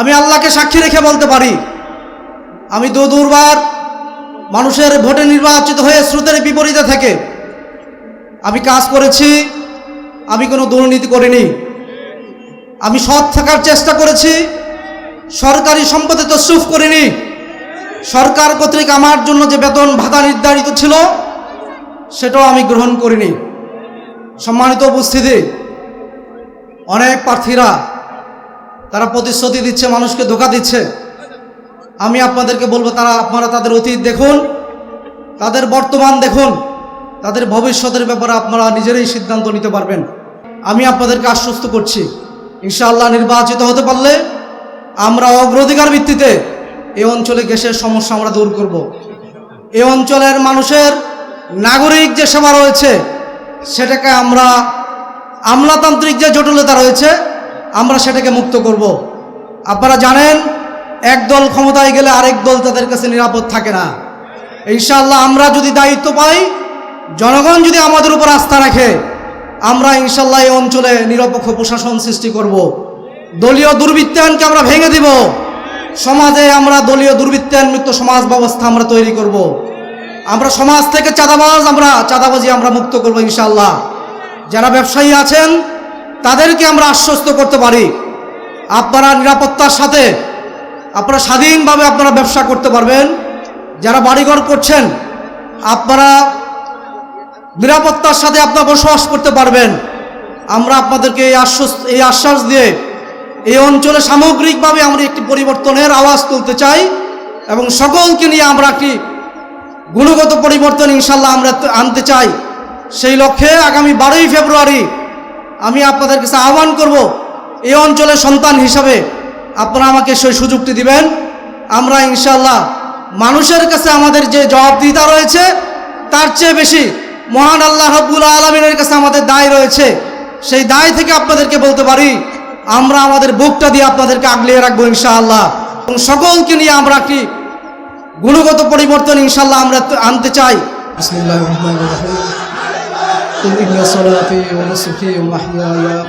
আমি আল্লাহকে সাক্ষী রেখে বলতে পারি, আমি দু দুর্বার মানুষের ভোটে নির্বাচিত হয়ে স্রোতের বিপরীতে থেকে আমি কাজ করেছি, আমি কোনো দুর্নীতি করিনি। আমি সৎ থাকার চেষ্টা করেছি, সরকারি সম্পদে তসরুফ করিনি। সরকার কর্তৃক আমার জন্য যে বেতন ভাতা নির্ধারিত ছিল, সেটাও আমি গ্রহণ করিনি। সম্মানিত উপস্থিতি, অনেক প্রার্থীরা তারা প্রতিশ্রুতি দিচ্ছে, মানুষকে ধোকা দিচ্ছে আমি আপনাদেরকে বলব, তারা, আপনারা তাদের অতীত দেখুন, তাদের বর্তমান দেখুন, তাদের ভবিষ্যতের ব্যাপারে আপনারা নিজেরাই সিদ্ধান্ত নিতে পারবেন আমি আপনাদেরকে আশ্বস্ত করছি, ইনশাআল্লাহ নির্বাচিত হতে পারলে আমরা অগ্রাধিকার ভিত্তিতে এই অঞ্চলে গ্যাসের সমস্যা আমরা দূর করব। এই অঞ্চলের মানুষের নাগরিক যে সেবা রয়েছে, সেটাকে আমরা আমলাতান্ত্রিক যে জটিলতা রয়েছে আমরা সেটাকে মুক্ত করব। আপনারা জানেন এক দল ক্ষমতায় গেলে আরেক দল তাদের কাছে নিরাপদ থাকে না ইনশাআল্লাহ আমরা যদি দায়িত্ব পাই, জনগণ যদি আমাদের উপর আস্থা রাখে, আমরা ইনশাল্লাহ এই অঞ্চলে নিরপেক্ষ প্রশাসন সৃষ্টি করব। দলীয় দুর্বৃত্তায়নকে আমরা ভেঙে দিব সমাজে আমরা দলীয় দুর্বৃত্তায়ন মুক্ত সমাজ ব্যবস্থা আমরা তৈরি করব। আমরা সমাজ থেকে চাঁদাবাজ, আমরা চাঁদাবাজি আমরা মুক্ত করব ইনশাল্লাহ যারা ব্যবসায়ী আছেন তাদেরকে আমরা আশ্বস্ত করতে পারি। আপনারা নিরাপত্তার সাথে, আপনারা স্বাধীনভাবে আপনারা ব্যবসা করতে পারবেন। যারা বাড়িঘর করছেন, আপনারা নিরাপত্তার সাথে আপনারা বসবাস করতে পারবেন। আমরা আপনাদেরকে এই আশ্বাস এই আশ্বাস দিয়ে এই অঞ্চলে সামগ্রিকভাবে আমরা একটি পরিবর্তনের আওয়াজ তুলতে চাই এবং সকলকে নিয়ে আমরা একটি গুণগত পরিবর্তন ইনশাল্লাহ আমরা আনতে চাই। সেই লক্ষ্যে আগামী বারোই ফেব্রুয়ারি আমি আপনাদের কাছে আহ্বান করব, এই অঞ্চলের সন্তান হিসাবে আপনারা আমাকে সেই সুযোগটি দিবেন। আমরা ইনশাল্লাহ মানুষের কাছে আমাদের যে জবাবদিহিতা রয়েছে, তার চেয়ে বেশি মহান আল্লাহ রব্বুল আলমিনের কাছে আমাদের দায় রয়েছে। সেই দায় থেকে আপনাদেরকে বলতে পারি, আমরা আমাদের বুকটা দিয়ে আপনাদেরকে আগলিয়ে রাখব ইনশাআল্লাহ। এবং সকলকে নিয়ে আমরা একটি গুণগত পরিবর্তন ইনশাল্লাহ আমরা আনতে চাই। قل إن صلاتي ونسكي ومحياي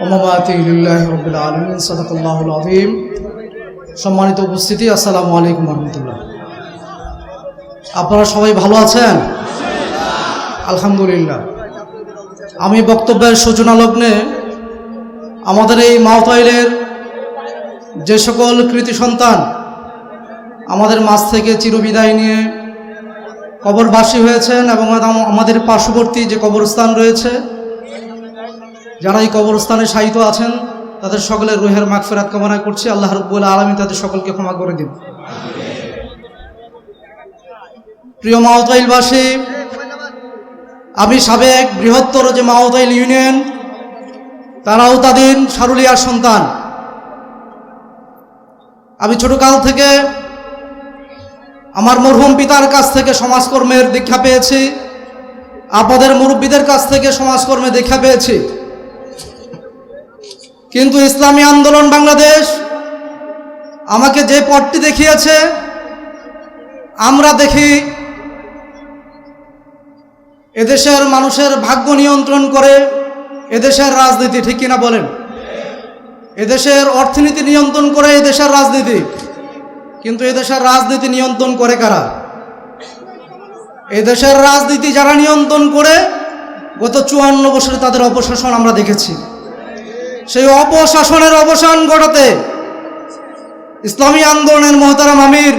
ومماتي لله رب العالمين صدق الله العظيم সম্মানিত উপস্থিতি আসসালামু আলাইকুম রহমতুল্লাহ আপনারা সবাই ভালো আছেন আলহামদুলিল্লাহ আমি বক্তব্যের সূচনা লগ্নে আমাদের এই মাওতাইলের যে সকল কৃতি সন্তান আমাদের মাছ থেকে চিরবিদায় নিয়ে কবরবাসী হয়েছেন এবং আমাদের পার্শ্ববর্তী যে কবরস্থান রয়েছে, যারা এই কবরস্থানে শায়িত আছেন, তাদের সকলের রুহের মাগফেরাত কামনা করছি। আল্লাহ রব্বুল আলমী তাদের সকলকে ক্ষমা করে দিন। প্রিয় মাওতাইলবাসী, আমি সাবেক বৃহত্তর যে মাওতাইল ইউনিয়ন, তারাও তাদের সারুলিয়ার সন্তান। আমি ছোটকাল থেকে আমার মরহুম পিতার কাছ থেকে সমাজকর্মের দীক্ষা পেয়েছি। আপনাদের মুরব্বীদের কাছ থেকে সমাজকর্মে দীক্ষা পেয়েছি। কিন্তু ইসলামী আন্দোলন বাংলাদেশ আমাকে যে পথটি দেখিয়েছে, আমরা দেখি এদেশের মানুষের ভাগ্য নিয়ন্ত্রণ করে এদেশের রাজনীতি, ঠিক কিনা বলেন? এদেশের অর্থনীতি নিয়ন্ত্রণ করে এদেশের রাজনীতি। কিন্তু এদেশের রাজনীতি নিয়ন্ত্রণ করে কারা? এদেশের রাজনীতি যারা নিয়ন্ত্রণ করে, গত চুয়ান্ন বছরে তাদের অপশাসন আমরা দেখেছি। সেই অপশাসনের অবসান ঘটাতে ইসলামী আন্দোলনের মহতারাম আমির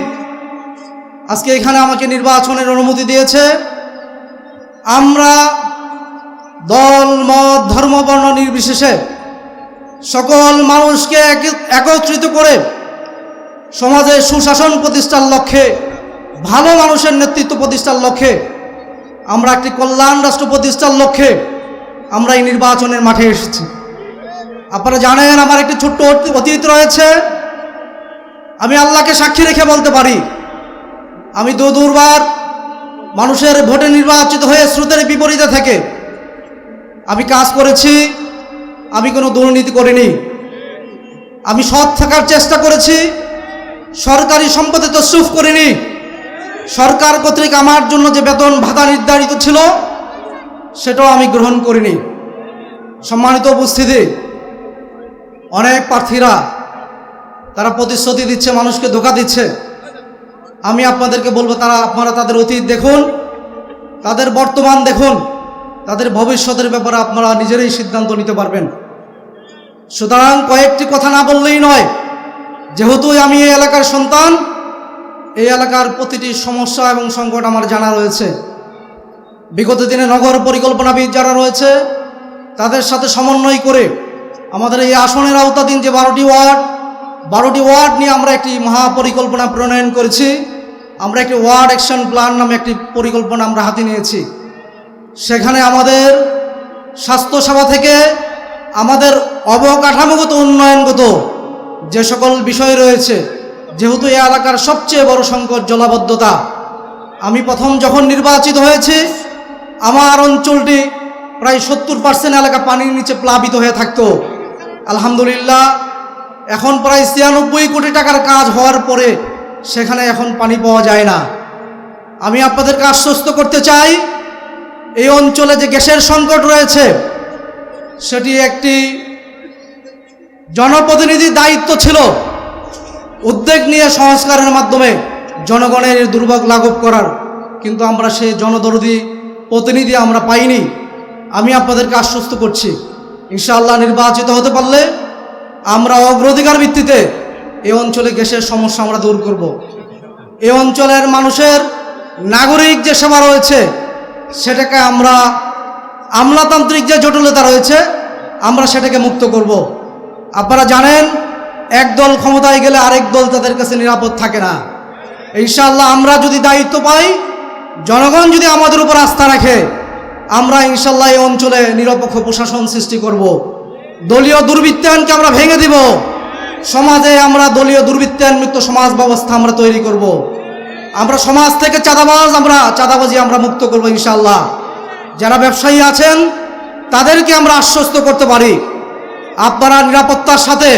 আজকে এখানে আমাকে নির্বাচনের অনুমতি দিয়েছে। আমরা দল, মত, ধর্ম, বর্ণ নির্বিশেষে সকল মানুষকে এক- একত্রিত করে সমাজে সুশাসন প্রতিষ্ঠার লক্ষ্যে, ভালো মানুষের নেতৃত্ব প্রতিষ্ঠার লক্ষ্যে, আমরা একটি কল্যাণ রাষ্ট্র প্রতিষ্ঠার লক্ষ্যে আমরা এই নির্বাচনের মাঠে এসেছি। আপনারা জানেন আমার একটি ছোট্ট অতি- অতীত রয়েছে। আমি আল্লাহকে সাক্ষী রেখে বলতে পারি, আমি দু দুর্বার মানুষের ভোটে নির্বাচিত হয়ে স্রোতের বিপরীতে থেকে আমি কাজ করেছি, আমি কোনো দুর্নীতি করিনি। আমি সৎ থাকার চেষ্টা করেছি সরকারি সম্পদে তসরুফ করিনি। সরকার কর্তৃক আমার জন্য যে বেতন ভাতা নির্ধারিত ছিল, সেটাও আমি গ্রহণ করিনি। সম্মানিত উপস্থিতি, অনেক প্রার্থীরা তারা প্রতিশ্রুতি দিচ্ছে, মানুষকে ধোকা দিচ্ছে। আমি আপনাদেরকে বলব, তারা আপনারা তাদের অতীত দেখুন, তাদের বর্তমান দেখুন, তাদের ভবিষ্যতের ব্যাপারে আপনারা নিজেরাই সিদ্ধান্ত নিতে পারবেন। সুতরাং কয়েকটি কথা না বললেই নয় যেহেতু আমি এই এলাকার সন্তান, এই এলাকার প্রতিটি সমস্যা এবং সংকট আমার জানা রয়েছে। বিগত দিনে নগর পরিকল্পনাবিদ যারা রয়েছে, তাদের সাথে সমন্বয় করে আমাদের এই আসনের আওতাধীন যে বারোটি ওয়ার্ড বারোটি ওয়ার্ড নিয়ে আমরা একটি মহাপরিকল্পনা প্রণয়ন করেছি। আমরা একটি ওয়ার্ড অ্যাকশন প্ল্যান নামে একটি পরিকল্পনা আমরা হাতে নিয়েছি। সেখানে আমাদের স্বাস্থ্যসেবা থেকে আমাদের অবকাঠামোগত উন্নয়নগত যে সকল বিষয় রয়েছে, যেহেতু এই এলাকার সবচেয়ে বড় সংকট জলাবদ্ধতা, আমি প্রথম যখন নির্বাচিত হয়েছি, আমার অঞ্চলটি প্রায় সত্তর পার্সেন্ট এলাকা পানির নিচে প্লাবিত হয়ে থাকতো। আলহামদুলিল্লাহ, এখন প্রায় ছিয়ানব্বই কোটি টাকার কাজ হওয়ার পরে সেখানে এখন পানি পাওয়া যায় না। আমি আপনাদেরকে আশ্বস্ত করতে চাই, এই অঞ্চলে যে গ্যাসের সংকট রয়েছে, সেটি একটি জনপ্রতিনিধির দায়িত্ব ছিল উদ্যোগ নিয়ে সংস্কারের মাধ্যমে জনগণের দুর্ভোগ লাঘব করার কিন্তু আমরা সে জনদরদি প্রতিনিধি আমরা পাইনি আমি আপনাদেরকে আশ্বস্ত করছি, ইনশাআল্লাহ নির্বাচিত হতে পারলে আমরা অগ্রাধিকার ভিত্তিতে এই অঞ্চলে গ্যাসের সমস্যা আমরা দূর করব। এই অঞ্চলের মানুষের নাগরিক যে সেবা রয়েছে, সেটাকে আমরা আমলাতান্ত্রিক যে জটিলতা রয়েছে, আমরা সেটাকে মুক্ত করব। আপনারা জানেন, এক দল ক্ষমতায় গেলে আরেক দল তাদের কাছে নিরাপদ থাকে না ইনশাআল্লাহ আমরা যদি দায়িত্ব পাই, জনগণ যদি আমাদের উপর আস্থা রাখে, আমরা ইনশাল্লাহ এই অঞ্চলে নিরপেক্ষ প্রশাসন সৃষ্টি করব। দলীয় দুর্বৃত্তায়নকে আমরা ভেঙে দিব সমাজে আমরা দলীয় দুর্বৃত্তায়ন মুক্ত সমাজ ব্যবস্থা আমরা তৈরি করব। আমরা সমাজ থেকে চাঁদাবাজ আমরা, চাঁদাবাজি আমরা মুক্ত করব ইনশাল্লাহ যারা ব্যবসায়ী আছেন, তাদেরকে আমরা আশ্বস্ত করতে পারি আপনারা নিরাপত্তার সাথে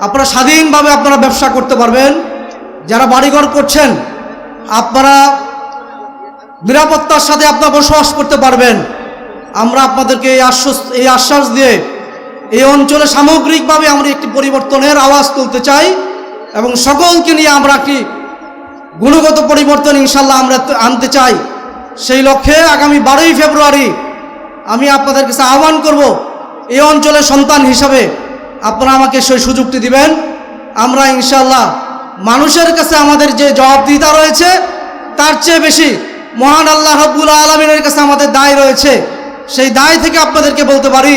আপনারা স্বাধীনভাবে আপনারা ব্যবসা করতে পারবেন, যারা বাড়িঘর করছেন, আপনারা নিরাপত্তার সাথে আপনার বসবাস করতে পারবেন। আমরা আপনাদেরকে এই আশ্বাস এই আশ্বাস দিয়ে এই অঞ্চলে সামগ্রিকভাবে আমরা একটি পরিবর্তনের আওয়াজ তুলতে চাই এবং সকলকে নিয়ে আমরা একটি গুণগত পরিবর্তন ইনশাল্লাহ আমরা আনতে চাই। সেই লক্ষ্যে আগামী বারোই ফেব্রুয়ারি আমি আপনাদের কাছে আহ্বান করব এই অঞ্চলের সন্তান হিসাবে আপনারা আমাকে সেই সুযোগটি দিবেন। আমরা ইনশাল্লাহ মানুষের কাছে আমাদের যে জবাবদিহিতা রয়েছে, তার চেয়ে বেশি মহান আল্লাহ রব্বুল আলমিনের কাছে আমাদের দায় রয়েছে। সেই দায় থেকে আপনাদেরকে বলতে পারি,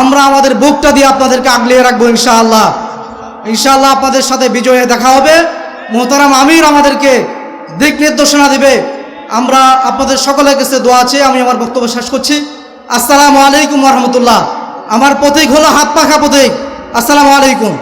আমরা আমাদের বুকটা দিয়ে আপনাদেরকে আগলিয়ে রাখব ইনশাআল্লাহ। ইনশাআল্লাহ আপনাদের সাথে বিজয়ে দেখা হবে। মোহতারাম আমির আমাদেরকে দিক নির্দেশনা দিবে। আমরা আপনাদের সকলের কাছে দোয়া আছে আমি আমার বক্তব্য শেষ করছি। আসসালামু আলাইকুম রহমতুল্লাহ। আমার প্রতীক হলো হাত পাখা প্রতীক আসসালামু আলাইকুম।